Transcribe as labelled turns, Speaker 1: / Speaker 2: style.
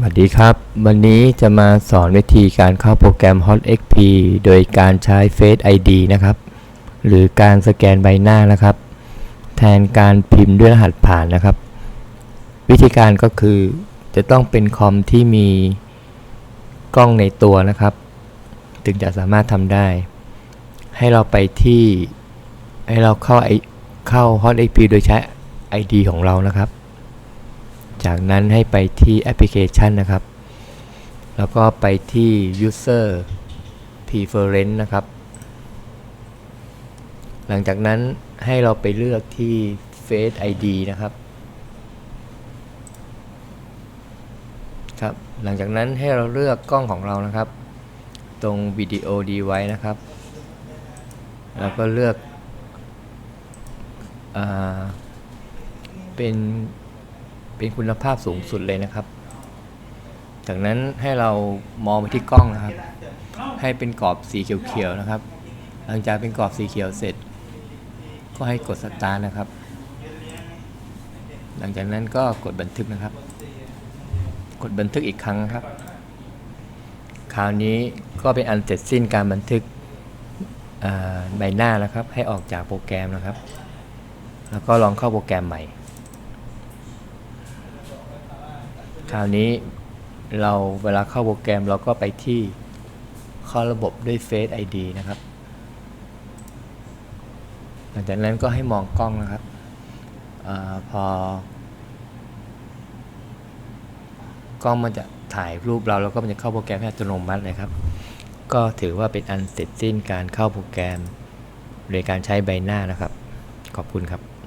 Speaker 1: สวัสดีครับ วันนี้จะมาสอนวิธีการเข้าโปรแกรม Hot XP โดยการใช้ Face ID นะครับ หรือการสแกนใบหน้านะครับ แทนการพิมพ์ด้วยรหัสผ่านนะครับ วิธีการก็คือจะต้องเป็นคอมที่มีกล้องในตัวนะครับ ถึงจะสามารถทำได้ ให้เราไปที่ให้เราเข้าไอเข้า Hot XP โดยใช้ ID ของเรานะครับ จากนั้นให้ไปที่แอปพลิเคชันนะครับ แล้วก็ไปที่ user preference นะครับ หลังจากนั้นให้เราไปเลือกที่ face ID นะครับ ครับ หลังจากนั้นให้เราเลือกกล้องของเรานะครับ ตรงวิดีโอดีไว้นะครับ แล้วก็เลือกอาเป็น เป็นคุณภาพสูงสุดเลยนะครับ จากนั้นให้เรามองไปที่กล้องนะครับ ให้เป็นกรอบสีเขียวๆนะครับ หลังจากเป็นกรอบสีเขียวเสร็จ ก็ให้กดสตาร์นะครับ หลังจากนั้นก็กดบันทึกนะครับ กดบันทึกอีกครั้งครับ คราวนี้ก็เป็นอันเสร็จสิ้นการบันทึกใบหน้านะครับ ให้ออกจากโปรแกรมนะครับ แล้วก็ลองเข้าโปรแกรมใหม่ คราวนี้เราเวลาเข้าโปรแกรมเราก็ไปที่เข้าระบบด้วย Face ID นะครับ หลังจากนั้นก็ให้มองกล้องนะครับอพอกล้องมันจะถ่ายรูปเราแล้วก็มันจะเข้าโปรแกรมให้อัตโนมัติเลยครับ ก็ถือว่าเป็นอันเสร็จสิ้นการเข้าโปรแกรมโดยการใช้ใบหน้านะครับ ขอบคุณครับ